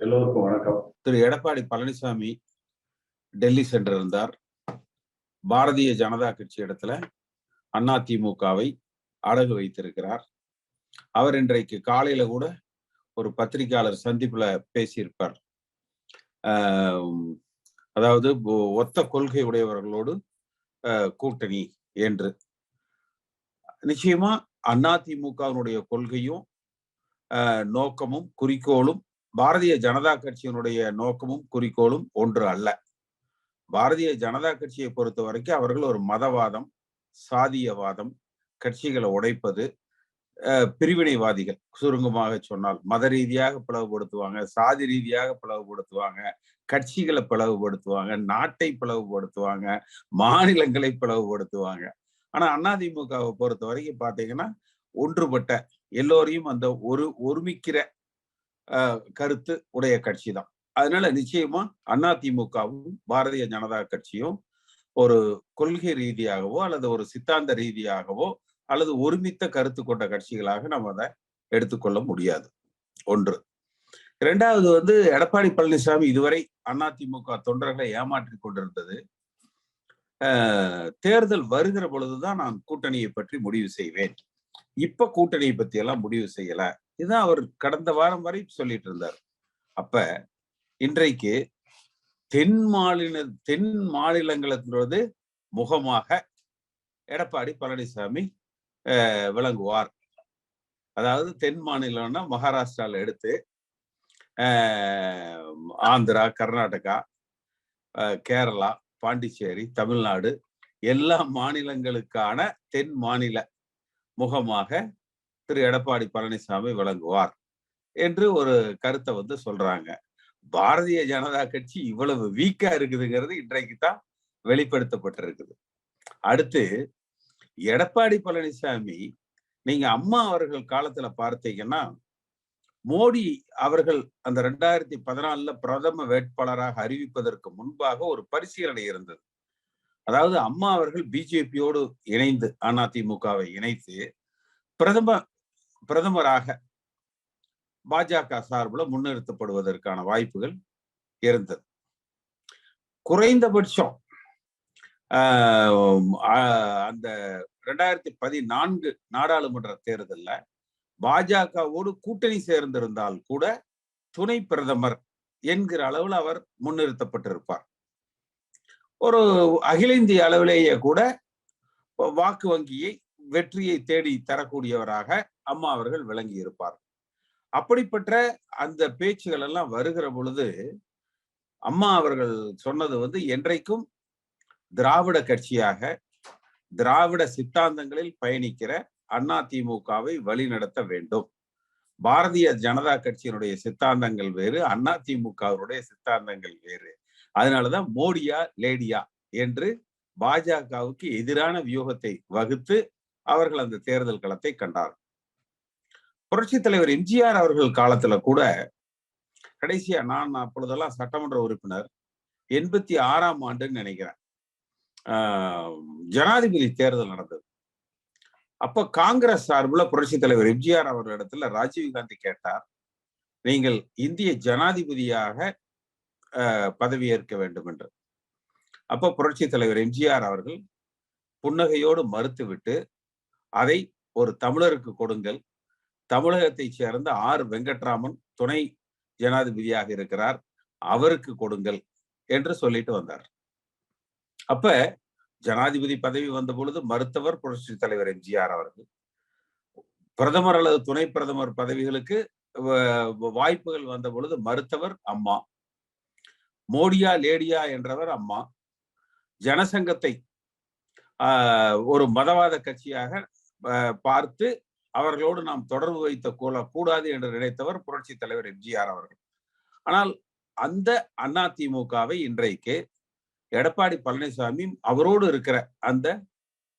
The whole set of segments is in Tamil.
எல்லோருக்கும் வணக்கம். திரு. எடப்பாடி பழனிசாமி டெல்லி சென்றிருந்தார். பாரதிய ஜனதா கட்சி இடத்துல அதிமுகவை அடகு வைத்திருக்கிறார். அவர் இன்றைக்கு காலையில கூட ஒரு பத்திரிகையாளர் சந்திப்புல பேசியிருப்பார். ஆஹ் அதாவது ஒத்த கொள்கை உடையவர்களோடு ஆஹ் கூட்டணி என்று. நிச்சயமா அதிமுகவினுடைய கொள்கையும் நோக்கமும் குறிக்கோளும் பாரதிய ஜனதா கட்சியினுடைய நோக்கமும் குறிக்கோளும் ஒன்று அல்ல. பாரதிய ஜனதா கட்சியை பொறுத்த வரைக்கும் அவர்கள் ஒரு மதவாதம் சாதியவாதம் கட்சிகளை உடைப்பது பிரிவினைவாதிகள். சுருங்கமாக சொன்னால் மத ரீதியாக பிளவுபடுத்துவாங்க சாதி ரீதியாக பிளவுபடுத்துவாங்க கட்சிகளை பிளவுபடுத்துவாங்க நாட்டை பிளவுபடுத்துவாங்க மாநிலங்களை பிளவுபடுத்துவாங்க. ஆனா அதிமுகவை பொறுத்த வரைக்கும் பாத்தீங்கன்னா ஒன்றுபட்ட எல்லோரையும் அந்த ஒரு ஒருமிக்கிற கருத்து உடைய கட்சி தான் அதனால நிச்சயமா அதிமுகவும் பாரதிய ஜனதா கட்சியும் ஒரு கொள்கை ரீதியாகவோ அல்லது ஒரு சித்தாந்த ரீதியாகவோ அல்லது ஒருமித்த கருத்து கொண்ட கட்சிகளாக நம்ம அதை எடுத்துக்கொள்ள முடியாது. ஒன்று. இரண்டாவது வந்து எடப்பாடி பழனிசாமி இதுவரை அதிமுக தொண்டர்களை ஏமாற்றி கொண்டிருந்தது. தேர்தல் வருகிற பொழுதுதான் நான் கூட்டணியை பற்றி முடிவு செய்வேன். இப்ப கூட்டணியை பத்தி எல்லாம் முடிவு செய்யல. இதுதான் அவர் கடந்த வாரம் வரை சொல்லிட்டு இருந்தார் அப்ப இன்றைக்கு தென் மாநில தென் மாநிலங்களது முகமாக எடப்பாடி பழனிசாமி விளங்குவார். அதாவது தென் மாநிலம்னா மகாராஷ்டிரால எடுத்து ஆந்திரா கர்நாடகா கேரளா பாண்டிச்சேரி தமிழ்நாடு எல்லா மாநிலங்களுக்கான தென் மாநில முகமாக திரு. எடப்பாடி பழனிசாமி விளங்குவார் என்று ஒரு கருத்தை வந்து சொல்றாங்க. பாரதிய ஜனதா கட்சி இவ்வளவு வீக்கா இருக்குதுங்கிறது இன்றைக்கு தான் வெளிப்படுத்தப்பட்டிருக்குது. அடுத்து எடப்பாடி பழனிசாமி நீங்க அம்மா அவர்கள் காலத்துல பார்த்தீங்கன்னா மோடி அவர்கள் அந்த ரெண்டாயிரத்தி பதினாலுல பிரதம வேட்பாளராக அறிவிப்பதற்கு முன்பாக ஒரு பரிசீலனை இருந்தது. அதாவது அம்மா அவர்கள் பிஜேபியோடு இணைந்து அதிமுகவை இணைத்து பிரதம பிரதமராக பாஜக சார்பில் முன்னிறுத்தப்படுவதற்கான வாய்ப்புகள் இருந்தது. குறைந்தபட்சம் ஆஹ் அந்த ரெண்டாயிரத்தி பதினான்கு நாடாளுமன்ற தேர்தலில் பாஜகவோடு கூட்டணி சேர்ந்திருந்தால் கூட துணை பிரதமர் என்கிற அளவில் அவர் முன்னிறுத்தப்பட்டிருப்பார். ஒரு அகில இந்திய அளவிலேயே கூட வாக்கு வங்கியை வெற்றியை தேடி தரக்கூடியவராக அம்மா அவர்கள் விளங்கி இருப்பார். அப்படிப்பட்ட அந்த பேச்சுகள் எல்லாம் வருகிற பொழுது அம்மா அவர்கள் சொன்னது வந்து என்றைக்கும் திராவிட கட்சியாக திராவிட சித்தாந்தங்களில் பயணிக்கிற அண்ணா திமுகவை வழிநடத்த வேண்டும். பாரதிய ஜனதா கட்சியினுடைய சித்தாந்தங்கள் வேறு அதிமுகவினுடைய சித்தாந்தங்கள் வேறு. அதனாலதான் மோடியா லேடியா என்று பாஜகவுக்கு எதிரான வியூகத்தை வகுத்து அவர்கள் அந்த தேர்தல் களத்தை கண்டார். புரட்சி தலைவர் எம்ஜிஆர் அவர்கள் காலத்துல கூட கடைசியா நான் அப்பொழுதெல்லாம் சட்டமன்ற உறுப்பினர் எண்பத்தி ஆறாம் ஆண்டுன்னு நினைக்கிறேன். ஆஹ் ஜனாதிபதி தேர்தல் நடந்தது. அப்ப காங்கிரஸ் சார்பில் புரட்சி தலைவர் எம்ஜிஆர் அவர்களிடத்துல ராஜீவ்காந்தி கேட்டார் நீங்கள் இந்திய ஜனாதிபதியாக பதவியேற்க வேண்டும் என்று அப்ப புரட்சி தலைவர் எம்ஜிஆர் அவர்கள் புன்னகையோடு மறுத்துவிட்டு அதை ஒரு தமிழருக்கு கொடுங்கள். தமிழகத்தைச் சேர்ந்த ஆர். வெங்கட்ராமன் துணை ஜனாதிபதியாக இருக்கிறார். அவருக்கு கொடுங்கள் என்று சொல்லிட்டு வந்தார். அப்ப ஜனாதிபதி பதவி வந்த பொழுது மருத்துவர் புரட்சி தலைவர் எம்ஜிஆர் அவர்கள். பிரதமர் அல்லது துணை பிரதமர் பதவிகளுக்கு வ- வாய்ப்புகள் வந்த பொழுது மருத்துவர் அம்மா. மோடியா லேடியா என்றவர் அம்மா. ஜனசங்கத்தை ஒரு மதவாத கட்சியாக பார்த்து அவர்களோடு நாம் தொடர்பு வைத்த கொள்ள கூடாது என்று நினைத்தவர் புரட்சி தலைவர் எம்ஜிஆர் அவர்கள். ஆனால் அந்த அதிமுகவை இன்றைக்கு எடப்பாடி பழனிசாமி அவரோடு இருக்கிற அந்த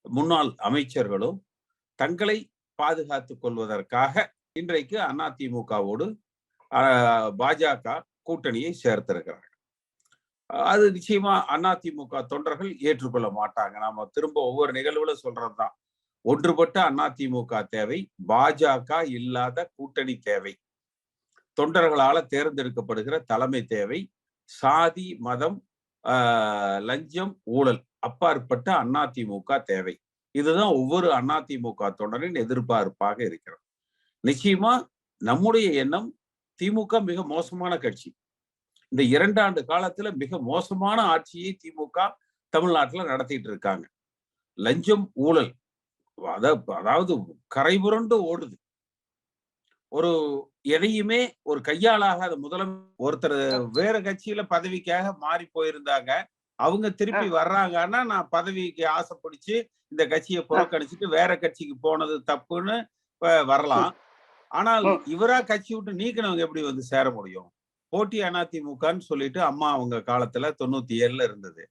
முன்னாள் அமைச்சர்களும் தங்களை பாதுகாத்துக் கொள்வதற்காக இன்றைக்கு அதிமுகவோடு பாஜக கூட்டணியை சேர்த்திருக்கிறார்கள். அது நிச்சயமா அதிமுக தொண்டர்கள் ஏற்றுக்கொள்ள மாட்டாங்க. நாம திரும்ப ஒவ்வொரு நிகழ்வுல சொல்றதுதான். ஒன்றுபட்ட அதிமுக தேவை பாஜக இல்லாத கூட்டணி தேவை. தொண்டர்களால தேர்ந்தெடுக்கப்படுகிற தலைமை தேவை சாதி மதம் ஆஹ், லஞ்சம் ஊழல் அப்பாற்பட்ட அதிமுக தேவை. இதுதான் ஒவ்வொரு அதிமுக தொண்டரின் எதிர்பார்ப்பாக இருக்கிறது. நிச்சயமா நம்முடைய எண்ணம் திமுக மிக மோசமான கட்சி. இந்த இரண்டாண்டு காலத்துல மிக மோசமான ஆட்சியை திமுக தமிழ்நாட்டுல நடத்திட்டு இருக்காங்க. லஞ்சம் ஊழல். அத- அதாவது கரைபுரண்டு ஓடுது. ஒரு எதையுமே ஒரு கையாளாகாத முதலம் ஒருத்தர் வேற கட்சியில பதவிக்காக மாறி போயிருந்தாங்க. அவங்க திருப்பி வர்றாங்கன்னா நான் பதவிக்கு ஆசைப்பிடிச்சு இந்த கட்சியை புறக்கணிச்சுட்டு வேற கட்சிக்கு போனது தப்புன்னு வரலாம். ஆனால். இவரா கட்சி விட்டு நீக்கினவங்க எப்படி வந்து சேர முடியும்? போட்டி அதிமுகன்னு சொல்லிட்டு அம்மா அவங்க காலத்துல தொண்ணூத்தி ஏழுல இருந்தது.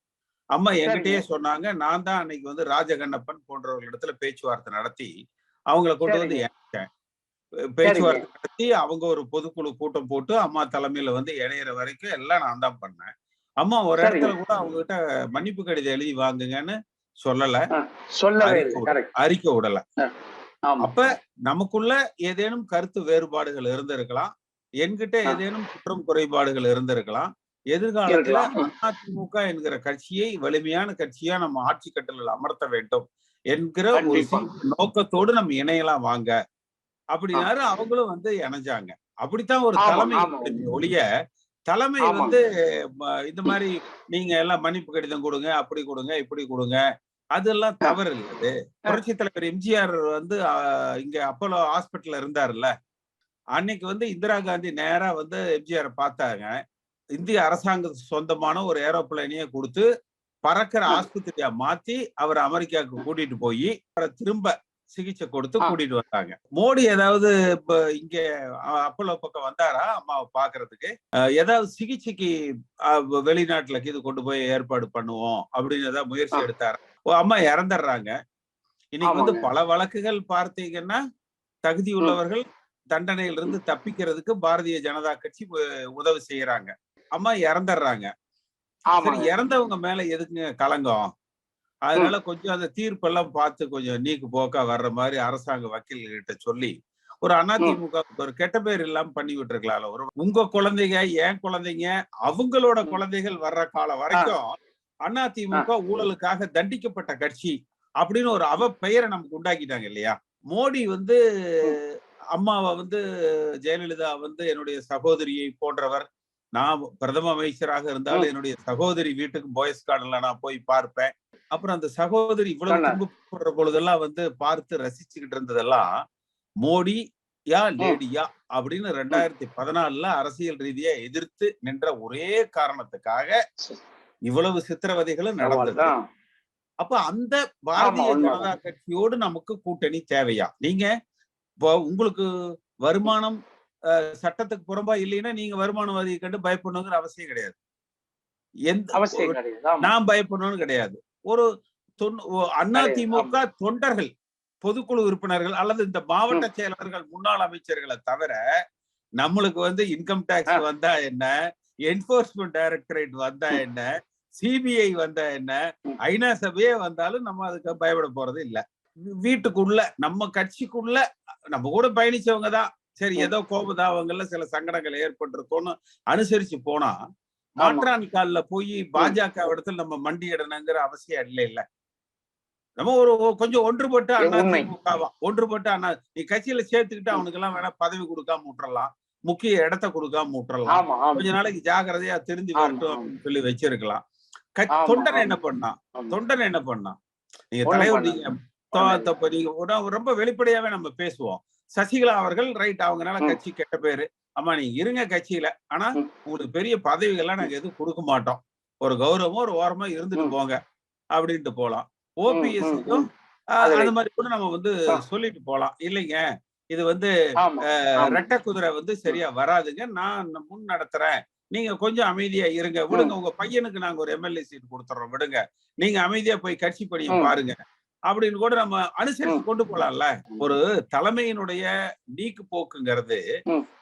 அம்மா என்கிட்டயே சொன்னாங்க நான் தான் அன்னைக்கு வந்து ராஜகண்ணப்பன் போன்றவர்களிடத்துல பேச்சுவார்த்தை நடத்தி அவங்கள கொண்டு வந்து. இணைச்சேன். பேச்சுவார்த்தை நடத்தி அவங்க ஒரு பொதுக்குழு கூட்டம் போட்டு அம்மா தலைமையில வந்து இணையிற வரைக்கும் எல்லாம் நான் தான் பண்ணேன். அம்மா ஒரு. இடத்துல கூட அவங்க கிட்ட மன்னிப்பு கடிதம் எழுதி வாங்குங்கன்னு சொல்லல. அறிக்கை விடல. அப்ப நமக்குள்ள ஏதேனும் கருத்து வேறுபாடுகள் இருந்திருக்கலாம். என்கிட்ட. ஏதேனும் குற்றம் குறைபாடுகள் இருந்திருக்கலாம். எதிர்காலத்துல. அதிமுக என்கிற கட்சியை வலிமையான கட்சியா நம்ம ஆட்சி கட்டலில் அமர்த்த வேண்டும் என்கிற ஒரு நோக்கத்தோடு நம்ம இணையலாம் வாங்க. அப்படின்னாரு அவங்களும் வந்து இணைஞ்சாங்க. அப்படித்தான் ஒரு தலைமை ஒழிய தலைமை. வந்து இந்த மாதிரி நீங்க எல்லாம் மன்னிப்பு கடிதம் கொடுங்க அப்படி கொடுங்க இப்படி கொடுங்க. அதெல்லாம் தவறு இல்லை அது. புரட்சி தலைவர் எம்ஜிஆர் வந்து இங்க அப்போலோ ஹாஸ்பிட்டல்ல இருந்தாருல்ல. அன்னைக்கு வந்து இந்திரா காந்தி நேரா வந்து எம்ஜிஆர் பார்த்தாங்க இந்திய அரசாங்கத்துக்கு சொந்தமான ஒரு ஏரோப்ளேனையே கொடுத்து பறக்கிற. ஆஸ்பத்திரியா மாத்தி அவர் அமெரிக்காவுக்கு கூட்டிட்டு போய் அவரை திரும்ப சிகிச்சை கொடுத்து. கூட்டிட்டு வந்தாங்க மோடி ஏதாவது இப்ப இங்க அப்போலோ பக்கம் வந்தாரா அம்மாவை பாக்குறதுக்கு ஏதாவது சிகிச்சைக்கு வெளிநாட்டுல இது கொண்டு போய் ஏற்பாடு பண்ணுவோம் அப்படின்னு ஏதாவது முயற்சி. எடுத்தாரா ஓ, அம்மா இறந்துடுறாங்க இன்னைக்கு வந்து. பல வழக்குகள் பார்த்தீங்கன்னா தகுதி உள்ளவர்கள் தண்டனையிலிருந்து தப்பிக்கிறதுக்கு பாரதிய ஜனதா கட்சி உதவி செய்யறாங்க. அம்மா இறந்துடுறாங்க. சரி இறந்தவங்க மேல எதுக்குங்க கலங்கம்? அதனால கொஞ்சம் அந்த தீர்ப்பெல்லாம் பார்த்து கொஞ்சம் நீக்கு போக்கா வர்ற மாதிரி அரசாங்க வக்கீல்கிட்ட சொல்லி ஒரு அதிமுக ஒரு கெட்ட பேர் இல்லாம பண்ணி விட்டுருக்கலாம்ல. ஒரு உங்க குழந்தைங்க என் குழந்தைங்க அவங்களோட. குழந்தைகள் வர்ற காலம் வரைக்கும் அதிமுக ஊழலுக்காக தண்டிக்கப்பட்ட கட்சி அப்படின்னு ஒரு அவ பெயரை நமக்கு உண்டாக்கிட்டாங்க இல்லையா? மோடி வந்து அம்மாவை வந்து ஜெயலலிதா வந்து என்னுடைய சகோதரியை போன்றவர் நான் பிரதம அமைச்சராக இருந்தாலும். என்னுடைய சகோதரி வீட்டுக்கு பாய்ஸ் கார்டன்ல நான் போய் பார்ப்பேன் அப்புறம் அந்த சகோதரி இவ்வளவு. துன்பப்படுற பொழுதெல்லாம் வந்து பார்த்து ரசிச்சுக்கிட்டு இருந்ததெல்லாம் மோடி யா லேடியா அப்படின்னு ரெண்டாயிரத்தி பதினாலுல அரசியல் ரீதியா எதிர்த்து நின்ற ஒரே காரணத்துக்காக இவ்வளவு சித்திரவதைகளும் நடந்தது. அப்ப அந்த பாரதிய. ஜனதா கட்சியோடு நமக்கு கூட்டணி தேவையா நீங்க இப்போ உங்களுக்கு வருமானம் சட்டத்துக்கு புறம்பா இல்லைன்னா நீங்க வருமானவாதியை கண்டு பயப்படணுங்கிற அவசியம் கிடையாது. எந்த அவசியம். நான் பயப்படணும்னு கிடையாது. ஒரு அண்ணா திமுக தொண்டர்கள் பொதுக்குழு உறுப்பினர்கள் அல்லது இந்த மாவட்ட செயலாளர்கள் முன்னாள் அமைச்சர்களை தவிர நம்மளுக்கு வந்து இன்கம் டாக்ஸ். வந்தா என்ன? என்போர்ஸ்மெண்ட் டைரக்டரேட் வந்தா என்ன? சிபிஐ வந்தா என்ன. ஐநா சபையே வந்தாலும் நம்ம அதுக்கு பயப்பட போறது இல்ல. வீட்டுக்குள்ள நம்ம கட்சிக்குள்ள நம்ம கூட பயணிச்சவங்க தான் சரி. ஏதோ கோபதாபங்கள்ல சில சங்கடங்கள் ஏற்பட்டிருக்கும்னு அனுசரிச்சு போனா மாற்றான் கால்ல போய் பாஜக இடத்துல நம்ம மண்டியிடணுங்கிற அவசியம் இல்லை இல்ல நம்ம ஒரு கொஞ்சம் ஒன்றுபட்டு அண்ணா ஒன்றுபட்டு அண்ணா நீ கட்சியில சேர்த்துக்கிட்டு அவனுக்கு எல்லாம் வேணா பதவி கொடுக்காம விட்டுறலாம் முக்கிய இடத்த கொடுக்காம விட்டுறலாம் கொஞ்ச நாளைக்கு ஜாக்கிரதையா தெரிஞ்சு வரட்டும். அப்படின்னு சொல்லி வச்சிருக்கலாம் தொண்டன். என்ன பண்ணான் ஆமா. தொண்டன் என்ன பண்ணான் நீங்க தலைவர். நீங்க ரொம்ப வெளிப்படையாவே நம்ம பேசுவோம். சசிகலா அவர்கள் ரைட் அவங்கனால. கட்சி கெட்ட பேரு. ஆமா நீங்க இருங்க கட்சியில. ஆனா. உங்களுக்கு பெரிய பதவிகள்லாம் நாங்க எதுவும் கொடுக்க மாட்டோம். ஒரு கௌரவம் ஒரு ஓரமா இருந்துட்டு. போங்க அப்படின்ட்டு போலாம். ஓபிஎஸ்க்கும் அந்த மாதிரி கூட நம்ம வந்து. சொல்லிட்டு போலாம். இல்லைங்க. இது வந்து. ரெட்டை குதிரை வந்து சரியா வராதுங்க. நான் முன் நடத்துறேன். நீங்க கொஞ்சம் அமைதியா இருங்க. விடுங்க. உங்க பையனுக்கு நாங்க ஒரு எம்எல்ஏ சீட் கொடுத்துறோம். விடுங்க. நீங்க அமைதியா போய் கட்சி பணியை ம். பாருங்க. அப்படின்னு கூட நம்ம அனுசரிச்சு ம். கொண்டு போலாம்ல ஒரு தலைமையினுடைய நீக்கு போக்குங்கிறது.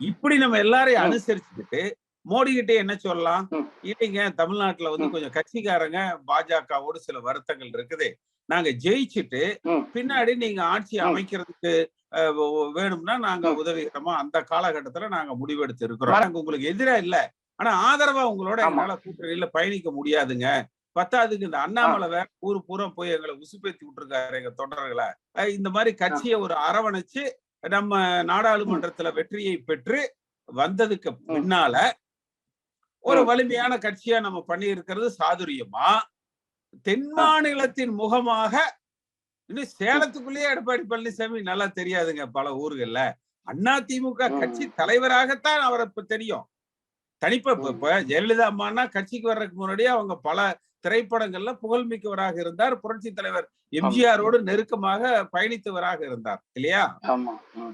இப்படி நம்ம எல்லாரையும். அனுசரிச்சுக்கிட்டு மோடி கிட்ட என்ன சொல்லலாம். இல்லைங்க தமிழ்நாட்டுல வந்து. கொஞ்சம் கட்சிக்காரங்க பாஜகவோடு சில வருத்தங்கள் இருக்குது நாங்க ஜெயிச்சுட்டு. பின்னாடி நீங்க ஆட்சி. அமைக்கிறதுக்கு வேணும்னா நாங்க. உதவிகரமா அந்த காலகட்டத்துல நாங்க முடிவெடுத்து இருக்கிறோம் நாங்க உங்களுக்கு எதிரா இல்ல ஆனா ஆதரவா உங்களோட. எங்களால கூட்டணியில பயணிக்க முடியாதுங்க பத்தாவதுக்கு இந்த அண்ணாமலை வேற ஊர் பூரா போய் எங்களை உசுப்பேத்தி விட்டுருக்காரு எங்க தொண்டர்களை. இந்த மாதிரி கட்சியை ஒரு அரவணைச்சு நம்ம நாடாளுமன்றத்துல வெற்றியை பெற்று வந்ததுக்கு பின்னால ஒரு. வலிமையான கட்சியா நம்ம பண்ணி இருக்கிறது சாதுரியமா? தென் மாநிலத்தின் முகமாக இன்னும் சேலத்துக்குள்ளேயே எடப்பாடி பழனிசாமி நல்லா தெரியாதுங்க பல ஊர்கள்ல. அண்ணா திமுக ம். கட்சி தலைவராகத்தான் அவரை இப்ப தெரியும். தனிப்பா இப்ப- ஜெயலலிதா அம்மானா கட்சிக்கு வர்றதுக்கு முன்னாடியே அவங்க பல திரைப்படங்கள்ல புகழ்மிக்கவராக இருந்தார். புரட்சி தலைவர் எம்ஜிஆரோடு நெருக்கமாக பயணித்தவராக இருந்தார். இல்லையா?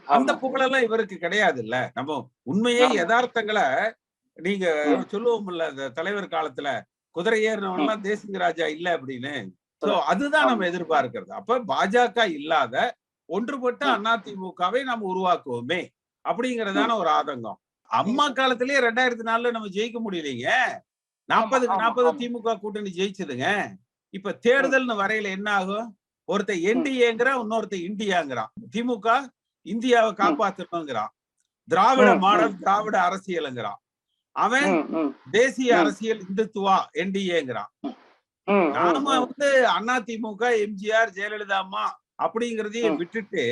அந்த. புகழெல்லாம் இவருக்கு கிடையாது இல்ல நம்ம உண்மையே. யதார்த்தங்களை நீங்க. சொல்லுவோம்ல அந்த தலைவர் காலத்துல குதிரை ஏறினவன் எல்லாம் தேசிங்க ராஜா இல்ல அப்படின்னு. சோ அதுதான் நம்ம. எதிர்பார்க்கிறது. அப்ப பாஜக இல்லாத ஒன்றுபட்ட. அதிமுகவை நம்ம உருவாக்குவோமே அப்படிங்கறதான ஒரு ஆதங்கம். அம்மா காலத்திலேயே ரெண்டாயிரத்தி நாலுல நம்ம ஜெயிக்க முடியலைங்க. நாற்பதுக்கு நாற்பது. திமுக கூட்டணி ஜெயிச்சதுங்க. இப்ப தேர்தல்னு வரையில என்ன ஆகும்? ஒருத்தன் என்டிஏங்கிறான் இன்னொருத்தன் இந்தியாங்கிறான். திமுக இந்தியாவை காப்பாத்தணுங்கிறான். திராவிட மாடல் திராவிட அரசியலுங்கிறான். அவன் தேசிய. அரசியல் இந்துத்துவா என்டிஏங்கிறான். நாம. வந்து அண்ணா திமுக எம்ஜிஆர் ஜெயலலிதா அம்மா அப்படிங்கறதையும். விட்டுட்டு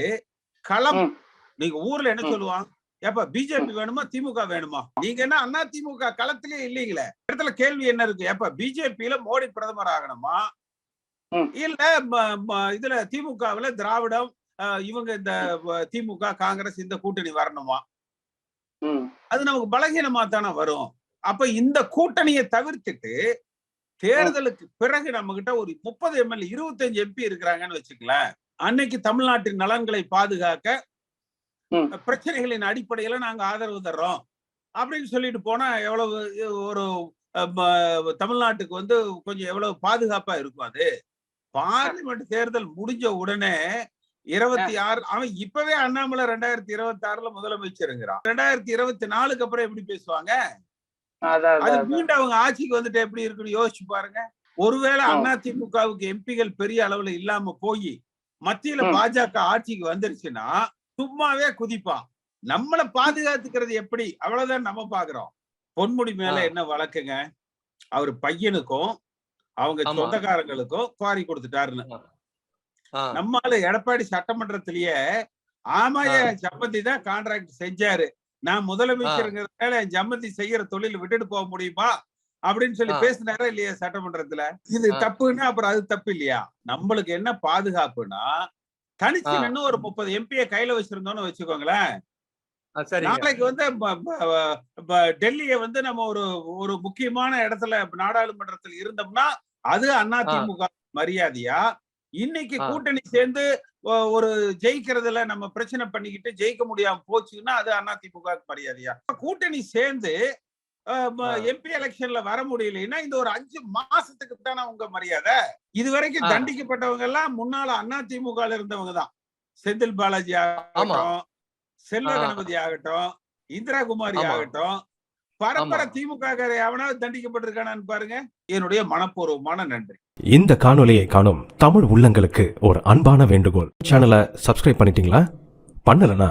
களம். நீங்க ஊர்ல என்ன. சொல்லுவான்? ஏப்பா பிஜேபி வேணுமா திமுக வேணுமா? நீங்க என்ன அண்ணா திமுக களத்திலே இல்லீங்களே? இடத்துல கேள்வி என்ன இருக்கு? ஏப்பா பிஜேபியில மோடி பிரதமர் ஆகணுமா. இல்ல இதுல திமுகவுல திராவிடம் இவங்க இந்த திமுக காங்கிரஸ் இந்த கூட்டணி வரணுமா. அது நமக்கு பலகீனமா தானே வரும். அப்ப இந்த கூட்டணியை தவிர்த்துட்டு தேர்தலுக்கு பிறகு நம்ம கிட்ட ஒரு முப்பது எம்எல்ஏ இருபத்தஞ்சு எம்பி இருக்கிறாங்கன்னு வச்சுக்கலாம் அன்னைக்கு தமிழ்நாட்டின் நலன்களை பாதுகாக்க. பிரச்சனைகளின் அடிப்படையில நாங்க ஆதரவு தர்றோம். அப்படின்னு சொல்லிட்டு போனா எவ்வளவு ஒரு தமிழ்நாட்டுக்கு வந்து கொஞ்சம் எவ்வளவு பாதுகாப்பா இருக்கும் அது? பார்லிமெண்ட் தேர்தல் முடிஞ்ச உடனே இருபத்தி ஆறு அவன் இப்பவே அண்ணாமலை ரெண்டாயிரத்தி இருபத்தி ஆறுல முதலமைச்சருங்கிறான். ரெண்டாயிரத்தி இருபத்தி நாலுக்கு அப்புறம் எப்படி பேசுவாங்க? அது மீண்டும் அவங்க ஆட்சிக்கு வந்துட்டு எப்படி இருக்குன்னு யோசிச்சு பாருங்க. ஒருவேளை. அண்ணா திமுகவுக்கு எம்பிகள் பெரிய அளவுல இல்லாம போய் மத்தியில. பாஜக ஆட்சிக்கு வந்துருச்சுன்னா சும்மாவே குதிப்பான் நம்மள பாதுகாத்துக்கிறது எப்படி? அவ்வளவுதான் நம்ம பாக்குறோம். பொன்முடி மேல. என்ன வழக்குங்க? அவர் பையனுக்கும் அவங்க. சொந்தக்காரங்களுக்கும் குவாரி கொடுத்துட்டாருன்னு. நம்மால எடப்பாடி சட்டமன்றத்திலேயே ஆமாயா சம்பந்தி தான் கான்ட்ராக்ட் செஞ்சாரு. நான் முதலமைச்சருங்கிறதுனால சம்பந்தி செய்யற தொழில் விட்டுட்டு போக முடியுமா? அப்படின்னு சொல்லி. பேசினாரா இல்லையா சட்டமன்றத்துல? இது. தப்புன்னா அப்புறம் அது தப்பு இல்லையா? நம்மளுக்கு என்ன பாதுகாப்புனா தனிச்சு ஆ. நின்னு ஒரு முப்பது எம்பியை கையில வச்சிருந்தோம்னு வச்சுக்கோங்களேன் சரிங்க நாளைக்கு வந்து டெல்லியை வந்து நம்ம ஒரு ஒரு முக்கியமான இடத்துல நாடாளுமன்றத்தில் இருந்தோம்னா அது அண்ணா ஆ. திமுக மரியாதையா இன்னைக்கு. கூட்டணி சேர்ந்து ஒரு ஜெயிக்கிறதுல நம்ம பிரச்சனை பண்ணிக்கிட்டு ஜெயிக்க முடியாம போச்சுன்னா அது அண்ணா திமுக மரியாதையா கூட்டணி சேர்ந்து. எம்பி எலெக்ஷன்ல வர முடியலைன்னா இந்த ஒரு அஞ்சு மாசத்துக்கு தானே உங்க மரியாதை இது வரைக்கும். தண்டிக்கப்பட்டவங்க எல்லாம் முன்னால அண்ணா திமுக இருந்தவங்க தான் செந்தில் பாலாஜி ஆமா. ஆகட்டும் செல்வ. கணபதி ஆகட்டும் இந்திரா குமாரி. ஆகட்டும் பரம்பரை. திமுக எவனாவது தண்டிக்கப்பட்டிருக்கானான்னு பாருங்க என்னுடைய மனப்பூர்வமான நன்றி இந்த காணொளியை காணும் தமிழ் உள்ளங்களுக்கு ஒரு அன்பான வேண்டுகோள் சேனலை சப்ஸ்கிரைப் பண்ணிட்டீங்களா பண்ணலனா